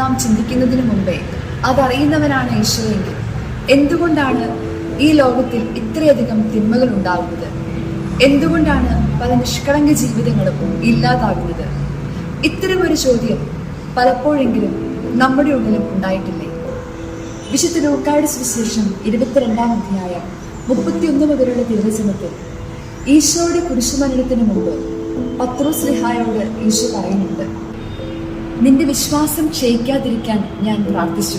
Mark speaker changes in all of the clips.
Speaker 1: നാം ചിന്തിക്കുന്നതിന് മുമ്പേ അതറിയുന്നവനാണ് ഈശോയെങ്കിൽ എന്തുകൊണ്ടാണ് ഈ ലോകത്തിൽ ഇത്രയധികം തിന്മകൾ ഉണ്ടാകുന്നത്? എന്തുകൊണ്ടാണ് പല നിഷ്കളങ്ക ജീവിതങ്ങളും ഇല്ലാതാകുന്നത്? ഇത്തരമൊരു ചോദ്യം പലപ്പോഴെങ്കിലും നമ്മുടെ ഉള്ളിലും ഉണ്ടായിട്ടില്ലേ? വിശുദ്ധ ലൂക്കായുടെ സുവിശേഷം ഇരുപത്തിരണ്ടാം അധ്യായം മുപ്പത്തിയൊന്ന് മുതലുള്ള തിരുവചനത്തിൽ ഈശോയുടെ കുരിശുമരണത്തിന് മുമ്പ് പത്രോസ് ലിഹായോട് ഈശോ പറയുന്നുണ്ട്. നിന്റെ വിശ്വാസം ക്ഷയിക്കാതിരിക്കാൻ ഞാൻ പ്രാർത്ഥിച്ചു.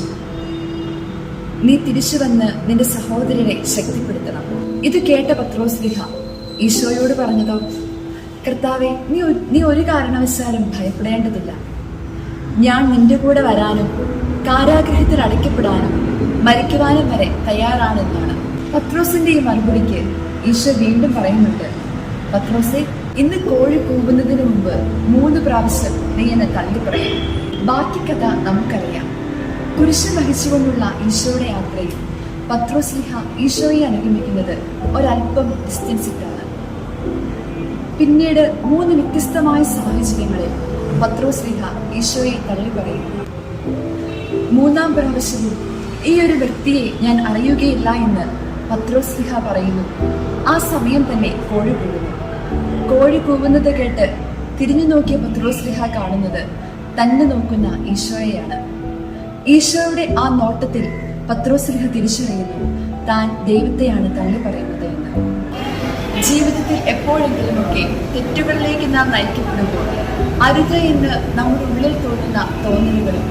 Speaker 1: നീ തിരിച്ചു വന്ന് നിന്റെ സഹോദരനെ ശക്തിപ്പെടുത്തണം. ഇത് കേട്ട പത്രോസ് ലിഹ ഈശോയോട് പറഞ്ഞതോ കർത്താവെ നീ നീ ഒരു കാരണവശാലും ഭയപ്പെടേണ്ടതില്ല. ഞാൻ നിന്റെ കൂടെ വരാനും കാരാഗ്രഹത്തിൽ അടയ്ക്കപ്പെടാനും മരിക്കുവാനും വരെ തയ്യാറാണെന്നാണ്. പത്രോസിന്റെ ഈ മറുപടിക്ക് ഈശോ വീണ്ടും പറയുന്നുണ്ട് പത്രോസെ ഇന്ന് കോഴി കൂവുന്നതിന് മുമ്പ് മൂന്ന് പ്രാവശ്യം നീ എന്നെ തള്ളി പറയും. ബാക്കി കഥ നമുക്കറിയാം. കുരിശ് വഹിച്ചുകൊണ്ടുള്ള ഈശോയുടെ യാത്രയിൽ പത്രോസ്ലിഹ ഈശോയെ അനുഗമിക്കുന്നത് ഒരല്പം ഡിസ്റ്റൻസിട്ടാണ് പിന്നീട് മൂന്ന് വ്യത്യസ്തമായ സാഹചര്യങ്ങളിൽ പത്രോസ്ലിഹ ഈശോയെ തള്ളി പറയുന്നു മൂന്നാം പ്രാവശ്യവും ഈ ഒരു വ്യക്തിയെ ഞാൻ അറിയുകയില്ല എന്ന് പത്രോസ്ലിഹ പറയുന്നു. ആ സമയം തന്നെ കോഴി കൂവുന്നു. കോഴി കൂവുന്നത് കേട്ട് തിരിഞ്ഞു നോക്കിയ പത്രോസ്ലിഹ കാണുന്നത് തന്നെ നോക്കുന്ന ഈശോയെയാണ്. ഈശോയുടെ ആ നോട്ടത്തിൽ പത്രോസ്ലിഹ തിരിച്ചറിയുന്നു. താൻ ദൈവത്തെയാണ് തള്ളി പറയുന്നത് എന്ന്. ജീവിതത്തിൽ എപ്പോഴെങ്കിലുമൊക്കെ തെറ്റുകളിലേക്ക് നാം നയിക്കപ്പെടുമ്പോൾ അരുത് എന്ന് നമ്മുടെ ഉള്ളിൽ തോന്നുന്ന തോന്നലുകളും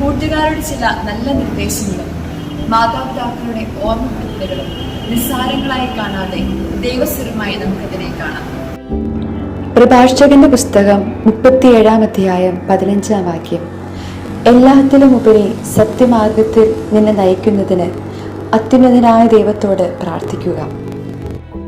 Speaker 1: കൂട്ടുകാരുടെ ചില നല്ല നിർദ്ദേശങ്ങളും മാതാപിതാക്കളുടെ ഓർമ്മപ്പെടുത്തലുകളും നിസ്സാരങ്ങളായി കാണാതെ ദൈവസ്വരമായി നമുക്കതിനെ കാണാം.
Speaker 2: പ്രഭാഷകന്റെ പുസ്തകം മുപ്പത്തിയേഴാം അധ്യായം പതിനഞ്ചാം വാക്യം. എല്ലാത്തിലും ഉപരി സത്യമാർഗത്തിൽ നിന്നെ നയിക്കുന്നതിന് അത്യുന്നതനായ ദൈവത്തോട് പ്രാർത്ഥിക്കുക.